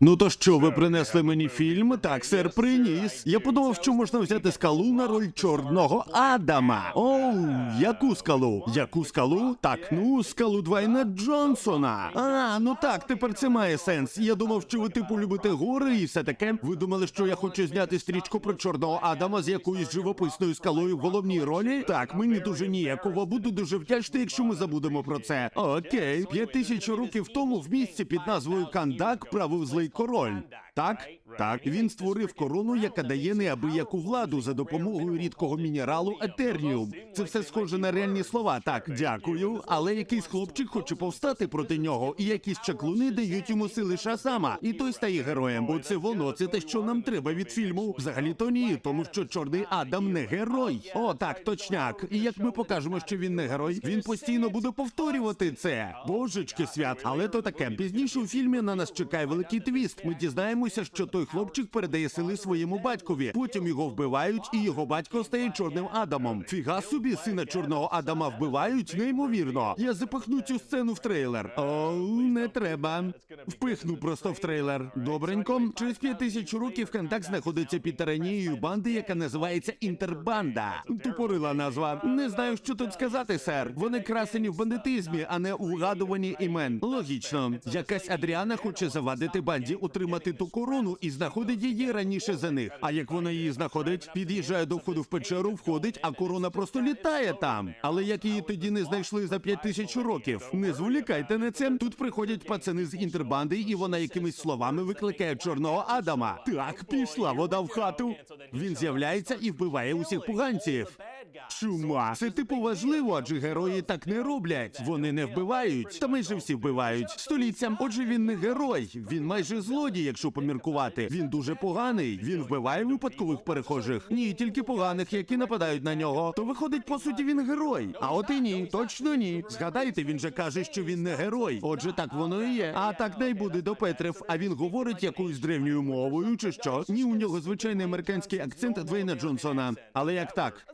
Ну то що, ви принесли мені фільм? Так, сер, приніс. Я подумав, що можна взяти скалу на роль чорного Адама. Оу, яку скалу? Яку скалу? Так, ну, скалу Двайна Джонсона. А, ну так, тепер це має сенс. Я думав, що ви типу любите гори і все таке. Ви думали, що я хочу зняти стрічку про чорного Адама з якоюсь живописною скалою в головній ролі? Так, мені дуже ніяково. Буду дуже вдячний, якщо ми забудемо про це. Окей, п'ять тисяч років тому в місті під назвою Кандак правив злий король. Так, так, він створив корону, яка дає неабияку владу за допомогою рідкого мінералу етерніум. Це все схоже на реальні слова. Так, дякую. Але якийсь хлопчик хоче повстати проти нього, і якісь чаклуни дають йому сили шасама. І той стає героєм. Бо це воно, це те, що нам треба від фільму. Взагалі то ні, тому що чорний Адам не герой. О, так, точняк. І як ми покажемо, що він не герой, він постійно буде повторювати це. Божечки свят. Але то таке. Пізніше у фільмі на нас чекає великий твіст. Ми дізнаємося, що той хлопчик передає сили своєму батькові. Потім його вбивають, і його батько стає чорним Адамом. Фіга собі, сина чорного Адама вбивають, неймовірно. Я запихну цю сцену в трейлер. О, не треба. Впихну просто в трейлер. Добренько. Через п'ять тисяч років контакт знаходиться під таранією банди, яка називається Інтербанда. Тупорила назва. Не знаю, що тут сказати, сер. Вони красені в бандитизмі, а не у вгадуванні імен. Логічно, якась Адріана хоче завадити банді утримати ту корону і знаходить її раніше за них. А як вона її знаходить, під'їжджає до входу в печеру, входить, а корона просто літає там. Але як її тоді не знайшли за п'ять тисяч років? Не зволікайте на це. Тут приходять пацани з інтербанди, і вона якимись словами викликає чорного Адама. Так, пішла вода в хату. Він з'являється і вбиває усіх поганців. Чума, це типу важливо, адже герої так не роблять. Вони не вбивають, та майже всі вбивають століттям. Отже, він не герой, він майже злодій, якщо поміркувати. Він дуже поганий. Він вбиває випадкових перехожих. Ні, тільки поганих, які нападають на нього. То виходить, по суті, він герой. А от і ні, точно ні. Згадайте, він же каже, що він не герой. Отже, так воно і є. А так не буде до Петрев. А він говорить якоюсь древньою мовою, чи що? Ні, у нього звичайний американський акцент Двейна Джонсона. Але як так?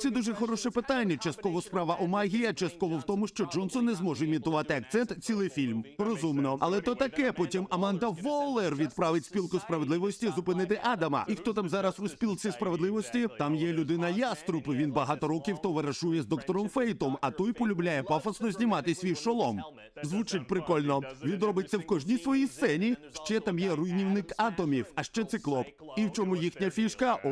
Це дуже хороше питання. Частково справа у магії, а частково в тому, що Джонсон не зможе імітувати акцент цілий фільм. Розумно, але то таке. Потім Аманда Воллер відправить спілку справедливості зупинити Адама. І хто там зараз у спілці справедливості? Там є людина яструб. Він багато років товаришує з доктором Фейтом, а той полюбляє пафосно знімати свій шолом. Звучить прикольно. Він робить це в кожній своїй сцені. Ще там є руйнівник атомів, а ще циклоп. І в чому їхня фішка? О,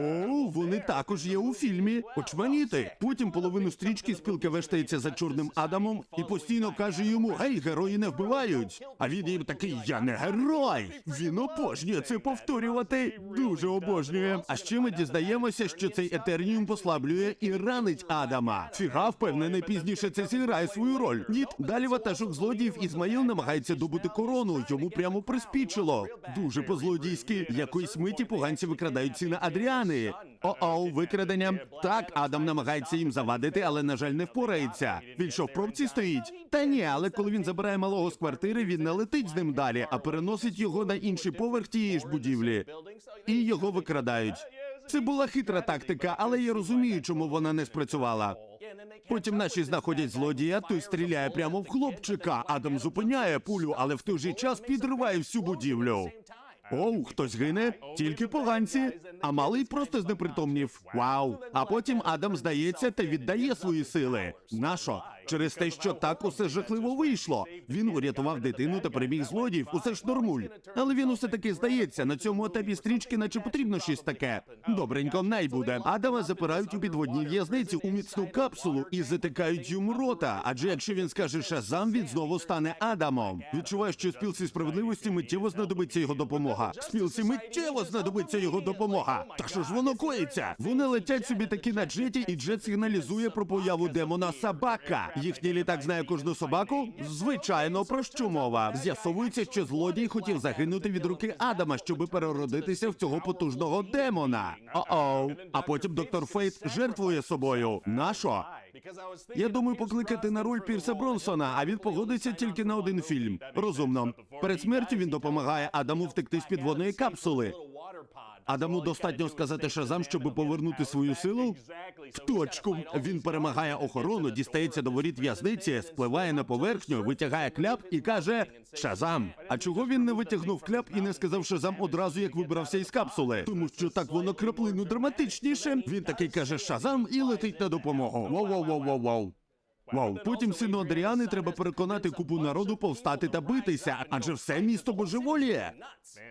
вони також є у фільмі. Очманіти. Потім половину стрічки спілка вештається за чорним Адамом і постійно каже йому: Гей, герої не вбивають. А він їм такий: Я не герой. Він обожнює це повторювати. Дуже обожнює. А ще ми дізнаємося, що цей етерніум послаблює і ранить Адама. Фіга впевнений, пізніше це зіграє свою роль. Ні, далі ватажок злодіїв Ізмаїл намагається добути корону. Йому прямо приспічило. Дуже по-злодійськи. Якоїсь миті поганці викрадають сина Адріани. О-оу, викрадення. Так, Адам намагається їм завадити, але на жаль, не впорається. Він що в пробці стоїть? Та ні, але коли він забирає малого з квартири, він не летить з ним далі, а переносить його на інший поверх тієї ж будівлі. І його викрадають. Це була хитра тактика, але я розумію, чому вона не спрацювала. Потім наші знаходять злодія, той стріляє прямо в хлопчика. Адам зупиняє пулю, але в той же час підриває всю будівлю. Оу, хтось гине, тільки поганці, а малий просто знепритомнів. Вау! А потім Адам здається та віддає свої сили. Нащо? Через те, що так усе жахливо вийшло. Він урятував дитину та переміг злодіїв. Усе ж нормуль. Але він усе таки здається, на цьому етапі стрічки, наче потрібно щось таке. Добренько, най буде. Адама запирають у підводній в'язниці у міцну капсулу і затикають йому рота. Адже якщо він скаже Шазам, він знову стане Адамом. Відчуваю, що спілці справедливості миттєво знадобиться його допомога. Спілці миттєво знадобиться його допомога. Та що ж воно коїться? Вони летять собі таки на джеті, і джет сигналізує про появу демона собака. Їхній літак знає кожну собаку? Звичайно, про що мова? З'ясовується, що злодій хотів загинути від руки Адама, щоби переродитися в цього потужного демона. О-оу. А потім доктор Фейт жертвує собою. Нащо? Я думаю, покликати на роль Пірса Бронсона, а він погодиться тільки на один фільм. Розумно. Перед смертю він допомагає Адаму втекти з підводної капсули. Адаму достатньо сказати Шазам, щоб повернути свою силу. В точку він перемагає охорону, дістається до воріт в'язниці, спливає на поверхню, витягає кляп і каже Шазам. А чого він не витягнув кляп і не сказав Шазам одразу, як вибрався із капсули? Тому що так воно краплину драматичніше. Він такий каже Шазам і летить на допомогу. Воу-воу-воу-воу-воу. Вау, потім сину Адріани треба переконати купу народу повстати та битися, адже все місто божеволіє.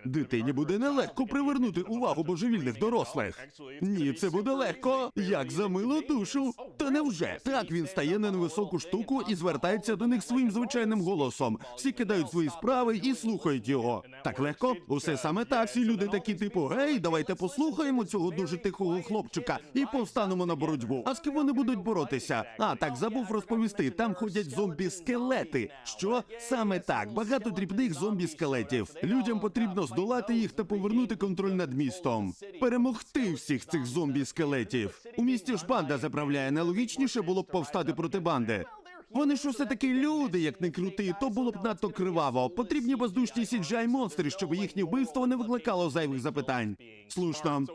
Дитині буде нелегко привернути увагу божевільних дорослих. Ні, це буде легко, як за милу душу. Та невже? Так він стає на невисоку штуку і звертається до них своїм звичайним голосом. Всі кидають свої справи і слухають його. Так легко? Усе саме так. Всі люди такі, типу, гей, давайте послухаємо цього дуже тихого хлопчика і повстанемо на боротьбу. А з ким вони будуть боротися? А так забув розповісти. Там ходять зомбі-скелети. Що саме так? Багато дрібних зомбі-скелетів. Людям потрібно здолати їх та повернути контроль над містом. Перемогти всіх цих зомбі-скелетів. У місті ж банда заправляє. Найлогічніше було б повстати проти банди. Вони ж усе таки люди, як не крути, то було б надто криваво. Потрібні воздушні сіджай монстри, щоб їхнє вбивство не викликало зайвих запитань. Слушно.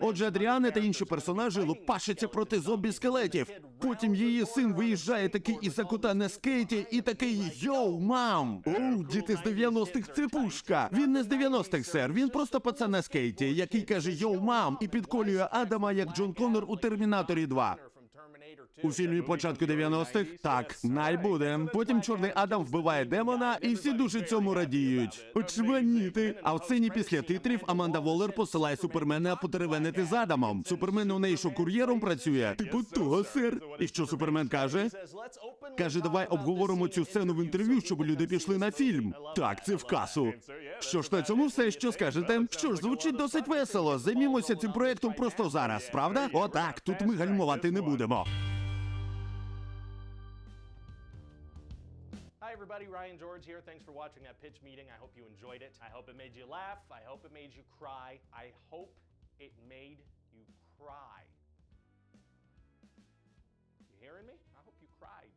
Отже, Адріане та інші персонажі лупашаться проти зомбі-скелетів. Потім її син виїжджає такий із закута на скейті і такий йоу, мам! Оу, діти з 90-х це пушка. Він не з 90-х, сер. Він просто пацан на скейті, який каже йоу, мам, і підколює Адама як Джон Коннор у Термінаторі 2. У фільмі початку 90-х? Так, най буде. Потім чорний Адам вбиває демона, і всі дуже цьому радіють. Очманіти. А в сцені після титрів Аманда Воллер посилає супермена потеревенити з Адамом. Супермен у неї що кур'єром працює? Типу того, сер. І що супермен каже? Каже, давай обговоримо цю сцену в інтерв'ю, щоб люди пішли на фільм. Так, це в касу. Що ж на цьому все, що скажете? Що ж, звучить досить весело. Займімося цим проектом просто зараз, правда? Отак, тут ми гальмувати не будемо. everybody, Ryan George here. Thanks for watching that pitch meeting. I hope you enjoyed it. I hope it made you laugh. I hope it made you cry. I hope it made you cry. You hearing me? I hope you cried.